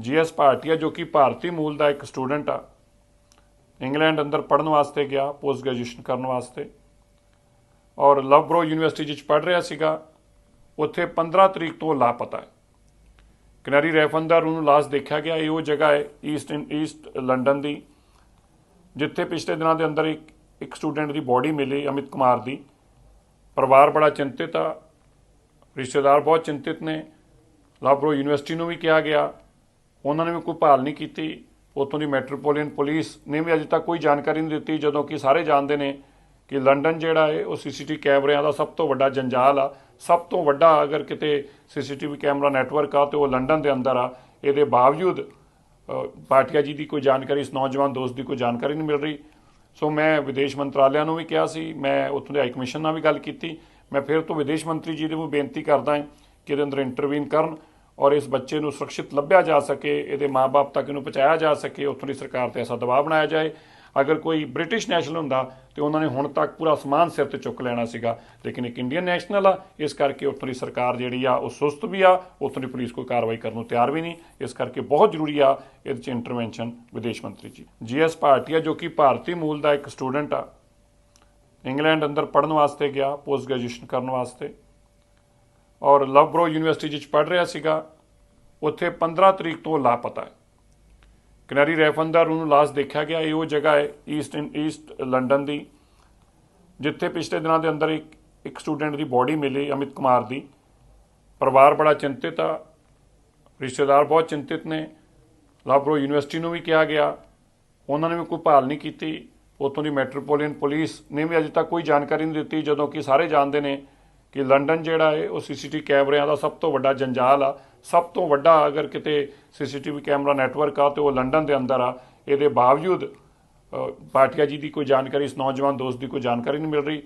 GS Bhatia ਜੋ ਕਿ ਭਾਰਤੀ ਮੂਲ ਦਾ ਇੱਕ ਸਟੂਡੈਂਟ ਆ। ਇੰਗਲੈਂਡ ਅੰਦਰ ਪੜਨ ਵਾਸਤੇ ਗਿਆ, ਪੋਸਟ ਗ੍ਰੈਜੂਏਸ਼ਨ ਕਰਨ ਵਾਸਤੇ। ਔਰ ਲਵਬਰੋ ਯੂਨੀਵਰਸਿਟੀ ਵਿੱਚ ਪੜ ਰਿਹਾ ਸੀਗਾ। ਉੱਥੇ 15 ਤਰੀਕ ਤੋਂ ਉਹ ਲਾਪਤਾ ਹੈ। ਕਨੈਰੀ ਰੈਫਨਦਾਰ ਨੂੰ ਲਾਸਟ ਦੇਖਿਆ ਗਿਆ। ਇਹ ਉਹ ਜਗ੍ਹਾ ਹੈ ਈਸਟ ਈਸਟ ਲੰਡਨ ਦੀ, ਜਿੱਥੇ ਪਿਛਲੇ ਦਿਨਾਂ ਦੇ ਅੰਦਰ ਇੱਕ ਇੱਕ ਸਟੂਡੈਂਟ ਦੀ ਬੋਡੀ ਮਿਲੀ, ਅਮਿਤ ਕੁਮਾਰ ਦੀ। ਪਰਿਵਾਰ ਬੜਾ ਚਿੰਤਿਤ ਆ। ਰਿਸ਼ਤੇਦਾਰ ਬਹੁਤ ਚਿੰਤਿਤ ਨੇ। ਲਾਬਰੋ ਯੂਨੀਵਰਸਿਟੀ ਨੂੰ ਵੀ ਕਿਹਾ ਗਿਆ। ਉਹਨਾਂ ਨੇ ਵੀ ਕੋਈ ਭਾਲ ਨਹੀਂ ਕੀਤੀ। ਉੱਥੋਂ ਦੀ ਮੈਟਰੋਪੋਲੀਟਨ ਪੁਲਿਸ ਨੇ ਵੀ ਅਜੇ ਤੱਕ ਕੋਈ ਜਾਣਕਾਰੀ ਨਹੀਂ ਦਿੱਤੀ ਜਦੋਂ ਕਿ ਸਾਰੇ ਜਾਣਦੇ ਨੇ ਕਿ ਲੰਡਨ ਜਿਹੜਾ ਹੈ ਉਹ ਸੀਸੀਟੀਵੀ ਕੈਮਰਿਆਂ ਦਾ ਸਭ ਤੋਂ ਵੱਡਾ ਜੰਜਾਲ ਆ। ਸਭ ਤੋਂ ਵੱਡਾ ਅਗਰ ਕਿਤੇ ਸੀਸੀਟੀਵੀ ਕੈਮਰਾ ਨੈਟਵਰਕ ਆ ਤੇ ਉਹ ਲੰਡਨ ਦੇ ਅੰਦਰ ਆ। ਇਹਦੇ ਬਾਵਜੂਦ ਅ, ਜੀ ਦੀ ਕੋਈ ਜਾਣਕਾਰੀ ਇਸ ਨੌਜਵਾਨ ਦੋਸਤ ਦੀ ਕੋਈ ਜਾਣਕਾਰੀ ਨਹੀਂ ਮਿਲ ਰਹੀ। ਸੋ ਮੈਂ ਵਿਦੇਸ਼ ਮੰਤਰਾਲਿਆਂ ਨੂੰ ਵੀ ਕਿਹਾ ਸੀ ਮੈਂ ਉੱਥੋਂ ਦੇ ਹਾਈ ਕਮਿਸ਼ਨ ਨਾਲ ਵੀ ਗੱਲ ਕੀਤੀ। ਮੈਂ ਫਿਰ ਤੋਂ ਵਿਦੇਸ਼ ਮੰਤਰੀ ਜੀ ਨੂੰ ਵੀ ਬੇਨਤੀ ਕਰਦਾ ਹਾਂ ਕਿ ਇਹਦੇ ਅੰਦਰ ਇੰਟਰਵੀਨ ਕਰਨ। ਔਰ ਇਸ ਬੱਚੇ ਨੂੰ ਸੁਰੱਖਿਅਤ ਲੱਭਿਆ ਜਾ ਸਕੇ, ਇਹਦੇ ਮਾਪੇ ਤੱਕ ਇਹਨੂੰ ਪਹੁੰਚਾਇਆ ਜਾ ਸਕੇ, ਉੱਥੋਂ ਦੀ ਸਰਕਾਰ ਤੇ ਐਸਾ ਦਬਾਅ ਬਣਾਇਆ ਜਾਏ। ਅਗਰ ਕੋਈ ਬ੍ਰਿਟਿਸ਼ ਨੈਸ਼ਨਲ ਹੁੰਦਾ, ਤੇ ਉਹਨਾਂ ਨੇ ਹੁਣ ਤੱਕ ਪੂਰਾ ਸਮਾਨ ਸਿਰ ਤੇ ਚੁੱਕ ਲੈਣਾ ਸੀਗਾ। ਲੇਕਿਨ ਇੱਕ ਇੰਡੀਅਨ ਨੈਸ਼ਨਲ ਆ, ਇਸ ਕਰਕੇ ਉੱਥੋਂ ਦੀ ਸਰਕਾਰ ਜਿਹੜੀ ਆ, ਉਹ ਸੁਸਤ ਵੀ ਆ, ਉੱਥੋਂ ਦੀ ਪੁਲਿਸ ਕੋਈ ਕਾਰਵਾਈ ਕਰਨ ਨੂੰ ਤਿਆਰ ਵੀ ਨਹੀਂ। ਇਸ ਕਰਕੇ ਬਹੁਤ ਜ਼ਰੂਰੀ ਆ, ਇਹਦੇ 'ਚ ਇੰਟਰਵੈਂਸ਼ਨ ਵਿਦੇਸ਼ ਮੰਤਰੀ ਜੀ। ਜੀਐਸ ਭਾਟੀਆ ਜੋ ਕਿ ਭਾਰਤੀ ਮੂਲ ਦਾ ਇੱਕ ਸਟੂਡੈਂਟ ਆ। ਇੰਗਲੈਂਡ ਅੰਦਰ ਪੜਨ ਵਾਸਤੇ ਗਿਆ ਪੋਸਟ ਗ੍ਰੈਜੂਏਸ਼ਨ ਕਰਨ ਵਾਸਤੇ। ਔਰ ਲਵਬਰੋ ਯੂਨੀਵਰਸਿਟੀ ਵਿੱਚ ਪੜ ਰਿਹਾ ਸੀਗਾ, ਉੱਥੇ 15 ਤਰੀਕ ਤੋਂ ਉਹ ਲਾਪਤਾ ਹੈ। ਕਨੈਰੀ ਰੈਫਨਦਾਰ ਨੂੰ ਲਾਸਟ ਦੇਖਿਆ ਗਿਆ, ਇਹ ਉਹ ਜਗ੍ਹਾ ਹੈ ਈਸਟ ਈਸਟ ਲੰਡਨ ਦੀ, ਜਿੱਥੇ ਪਿਛਲੇ ਦਿਨਾਂ ਦੇ ਅੰਦਰ ਇੱਕ ਇੱਕ ਸਟੂਡੈਂਟ ਦੀ ਬੋਡੀ ਮਿਲੀ, ਅਮਿਤ ਕੁਮਾਰ ਦੀ। ਪਰਿਵਾਰ ਬੜਾ ਚਿੰਤਿਤ ਆ, ਰਿਸ਼ਤੇਦਾਰ ਬਹੁਤ ਚਿੰਤਿਤ ਨੇ। ਲਾਬਰੋ ਯੂਨੀਵਰਸਿਟੀ ਨੂੰ ਵੀ ਕਿਹਾ ਗਿਆ, ਉਹਨਾਂ ਨੇ ਵੀ ਕੋਈ ਭਾਲ ਨਹੀਂ ਕੀਤੀ। ਉੱਥੋਂ ਦੀ ਮੈਟਰੋਪੋਲੀਟਨ ਪੁਲਿਸ ਨੇ ਵੀ ਅਜੇ ਤੱਕ ਕੋਈ ਜਾਣਕਾਰੀ ਨਹੀਂ ਦਿੱਤੀ, ਜਦੋਂ ਕਿ ਸਾਰੇ ਜਾਣਦੇ ਨੇ ਕਿ ਲੰਡਨ ਜਿਹੜਾ ਹੈ ਉਹ ਸੀਸੀਟੀਵੀ ਕੈਮਰਿਆਂ ਦਾ ਸਭ ਤੋਂ ਵੱਡਾ ਜੰਜਾਲ ਆ। ਸਭ ਤੋਂ ਵੱਡਾ ਅਗਰ ਕਿਤੇ ਸੀਸੀਟੀਵੀ ਕੈਮਰਾ ਨੈਟਵਰਕ ਆ ਤੇ ਉਹ ਲੰਡਨ ਦੇ ਅੰਦਰ ਆ। ਇਹਦੇ ਬਾਵਜੂਦ ਅ, ਜੀ ਦੀ ਕੋਈ ਜਾਣਕਾਰੀ ਇਸ ਨੌਜਵਾਨ ਦੋਸਤ ਦੀ ਕੋਈ ਜਾਣਕਾਰੀ ਨਹੀਂ ਮਿਲ ਰਹੀ।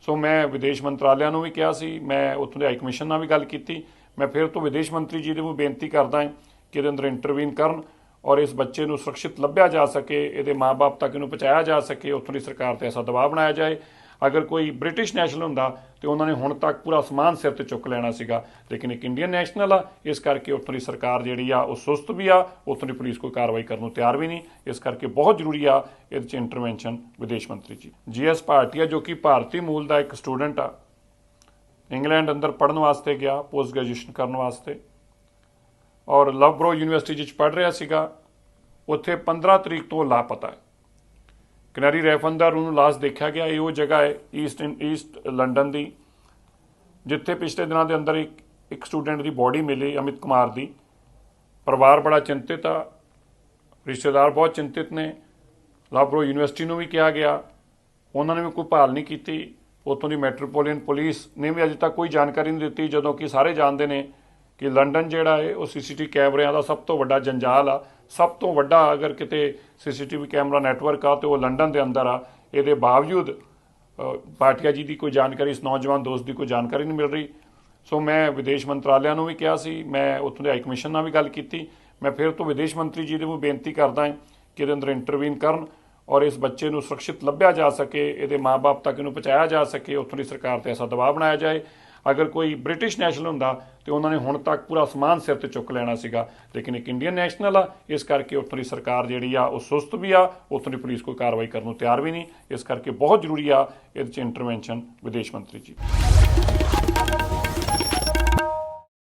ਸੋ ਮੈਂ ਵਿਦੇਸ਼ ਮੰਤਰਾਲਿਆਂ ਨੂੰ ਵੀ ਕਿਹਾ ਸੀ ਮੈਂ ਉੱਥੋਂ ਦੇ ਹਾਈ ਕਮਿਸ਼ਨ ਨਾਲ ਵੀ ਗੱਲ ਕੀਤੀ। ਮੈਂ ਫਿਰ ਤੋਂ ਵਿਦੇਸ਼ ਮੰਤਰੀ ਜੀ ਨੂੰ ਵੀ ਬੇਨਤੀ ਕਰਦਾ ਹਾਂ ਕਿ ਇਹਦੇ ਅੰਦਰ ਇੰਟਰਵੀਨ ਕਰਨ ਔਰ ਇਸ ਬੱਚੇ ਨੂੰ ਸੁਰੱਖਿਅਤ ਲੱਭਿਆ ਜਾ ਸਕੇ ਇਹਦੇ ਮਾਪੇ ਤੱਕ ਇਹਨੂੰ ਪਹੁੰਚਾਇਆ ਜਾ ਸਕੇ ਉੱਥੋਂ ਦੀ ਸਰਕਾਰ ਤੇ ਐਸਾ ਦਬਾਅ ਬਣਾਇਆ ਜਾਏ। ਅਗਰ ਕੋਈ ਬ੍ਰਿਟਿਸ਼ ਨੈਸ਼ਨਲ ਹੁੰਦਾ ਤੇ ਉਹਨਾਂ ਨੇ ਹੁਣ ਤੱਕ ਪੂਰਾ ਸਮਾਨ ਸਿਰ ਤੇ ਚੁੱਕ ਲੈਣਾ ਸੀਗਾ। ਲੇਕਿਨ ਇੱਕ ਇੰਡੀਅਨ ਨੈਸ਼ਨਲ ਆ, ਇਸ ਕਰਕੇ ਉੱਥੋਂ ਦੀ ਸਰਕਾਰ ਜਿਹੜੀ ਆ, ਉਹ ਸੁਸਤ ਵੀ ਆ, ਉੱਥੋਂ ਦੀ ਪੁਲਿਸ ਕੋਈ ਕਾਰਵਾਈ ਕਰਨ ਨੂੰ ਤਿਆਰ ਵੀ ਨਹੀਂ। ਇਸ ਕਰਕੇ ਬਹੁਤ ਜ਼ਰੂਰੀ ਆ, ਇਹਦੇ 'ਚ ਇੰਟਰਵੈਂਸ਼ਨ ਵਿਦੇਸ਼ ਮੰਤਰੀ ਜੀ। ਜੀਐਸ ਭਾਟੀਆ ਜੋ ਕਿ ਭਾਰਤੀ ਮੂਲ ਦਾ ਇੱਕ ਸਟੂਡੈਂਟ ਆ। ਇੰਗਲੈਂਡ ਅੰਦਰ ਪੜਨ ਵਾਸਤੇ ਗਿਆ ਪੋਸਟ ਗ੍ਰੈਜੂਏਸ਼ਨ ਕਰਨ ਵਾਸਤੇ। ਔਰ ਲਵਬਰੋ ਯੂਨੀਵਰਸਿਟੀ ਵਿੱਚ ਪੜ ਰਿਹਾ ਸੀਗਾ। ਉੱਥੇ 15 ਤਰੀਕ ਤੋਂ ਲਾਪਤਾ ਹੈ। ਕਿਨਹਿਰੀ ਰੈਫਨ ਦਾ ਨੂੰ ਲਾਸਟ ਦੇਖਿਆ ਗਿਆ। ਇਹ ਉਹ ਜਗ੍ਹਾ ਹੈ ਈਸਟ ਈਸਟ ਲੰਡਨ ਦੀ, ਜਿੱਥੇ ਪਿਛਲੇ ਦਿਨਾਂ ਦੇ ਅੰਦਰ ਇੱਕ ਇੱਕ ਸਟੂਡੈਂਟ ਦੀ ਬੋਡੀ ਮਿਲੀ, ਅਮਿਤ ਕੁਮਾਰ ਦੀ। ਪਰਿਵਾਰ ਬੜਾ ਚਿੰਤਿਤ ਆ, ਰਿਸ਼ਤੇਦਾਰ ਬਹੁਤ ਚਿੰਤਿਤ ਨੇ। ਲਾਬਰੋ ਯੂਨੀਵਰਸਿਟੀ ਨੂੰ ਵੀ ਕਿਹਾ ਗਿਆ। ਉਹਨਾਂ ਨੇ ਵੀ ਕੋਈ ਭਾਲ ਨਹੀਂ ਕੀਤੀ। ਉੱਥੋਂ ਦੀ ਮੈਟਰੋਪੋਲੀਟਨ ਪੁਲਿਸ ਨੇ ਵੀ ਅਜੇ ਤੱਕ ਕੋਈ ਜਾਣਕਾਰੀ ਨਹੀਂ ਦਿੱਤੀ, ਜਦੋਂ ਕਿ ਸਾਰੇ ਜਾਣਦੇ ਨੇ ਕਿ ਲੰਡਨ ਜਿਹੜਾ ਹੈ ਉਹ ਸੀਸੀਟੀਵੀ ਕੈਮਰਿਆਂ ਦਾ ਸਭ ਤੋਂ ਵੱਡਾ ਜੰਜਾਲ ਆ। ਸਭ ਤੋਂ ਵੱਡਾ ਅਗਰ ਕਿਤੇ ਸੀਸੀਟੀਵੀ ਕੈਮਰਾ ਨੈਟਵਰਕ ਆ ਤੇ ਉਹ ਲੰਡਨ ਦੇ ਅੰਦਰ ਆ। ਇਹਦੇ ਬਾਵਜੂਦ ਅ, ਜੀ ਦੀ ਕੋਈ ਜਾਣਕਾਰੀ ਇਸ ਨੌਜਵਾਨ ਦੋਸਤ ਦੀ ਕੋਈ ਜਾਣਕਾਰੀ ਨਹੀਂ ਮਿਲ ਰਹੀ। ਸੋ ਮੈਂ ਵਿਦੇਸ਼ ਮੰਤਰਾਲਿਆਂ ਨੂੰ ਵੀ ਕਿਹਾ ਸੀ ਮੈਂ ਉੱਥੋਂ ਦੇ ਹਾਈ ਕਮਿਸ਼ਨ ਨਾਲ ਵੀ ਗੱਲ ਕੀਤੀ। ਮੈਂ ਫਿਰ ਤੋਂ ਵਿਦੇਸ਼ ਮੰਤਰੀ ਜੀ ਨੂੰ ਵੀ ਬੇਨਤੀ ਕਰਦਾ ਹਾਂ ਕਿ ਇਹਦੇ ਅੰਦਰ ਇੰਟਰਵੀਨ ਕਰਨ ਔਰ ਇਸ ਬੱਚੇ ਨੂੰ ਸੁਰੱਖਿਅਤ ਲੱਭਿਆ ਜਾ ਸਕੇ ਇਹਦੇ ਮਾਪੇ ਤੱਕ ਇਹਨੂੰ ਪਹੁੰਚਾਇਆ ਜਾ ਸਕੇ ਉੱਥੋਂ ਦੀ ਸਰਕਾਰ ਤੇ ਐਸਾ ਦਬਾਅ ਬਣਾਇਆ ਜਾਏ। ਅਗਰ ਕੋਈ ਬ੍ਰਿਟਿਸ਼ ਨੈਸ਼ਨਲ ਹੁੰਦਾ ਤੇ ਉਹਨਾਂ ਨੇ ਹੁਣ ਤੱਕ ਪੂਰਾ ਸਮਾਨ ਸਿਰ ਤੇ ਚੁੱਕ ਲੈਣਾ ਸੀਗਾ, ਲੇਕਿਨ ਇੱਕ ਇੰਡੀਅਨ ਨੈਸ਼ਨਲ ਆ, ਇਸ ਕਰਕੇ ਉੱਥੋਂ ਦੀ ਸਰਕਾਰ ਜਿਹੜੀ ਆ, ਉਹ ਸੁਸਤ ਵੀ ਆ, ਉੱਥੋਂ ਦੀ ਪੁਲਿਸ ਕੋਈ ਕਾਰਵਾਈ ਕਰਨ ਨੂੰ ਤਿਆਰ ਵੀ ਨਹੀਂ, ਇਸ ਕਰਕੇ ਬਹੁਤ ਜ਼ਰੂਰੀ ਆ ਇਹਦੇ 'ਚ ਇੰਟਰਵੈਂਸ਼ਨ ਵਿਦੇਸ਼ ਮੰਤਰੀ ਜੀ।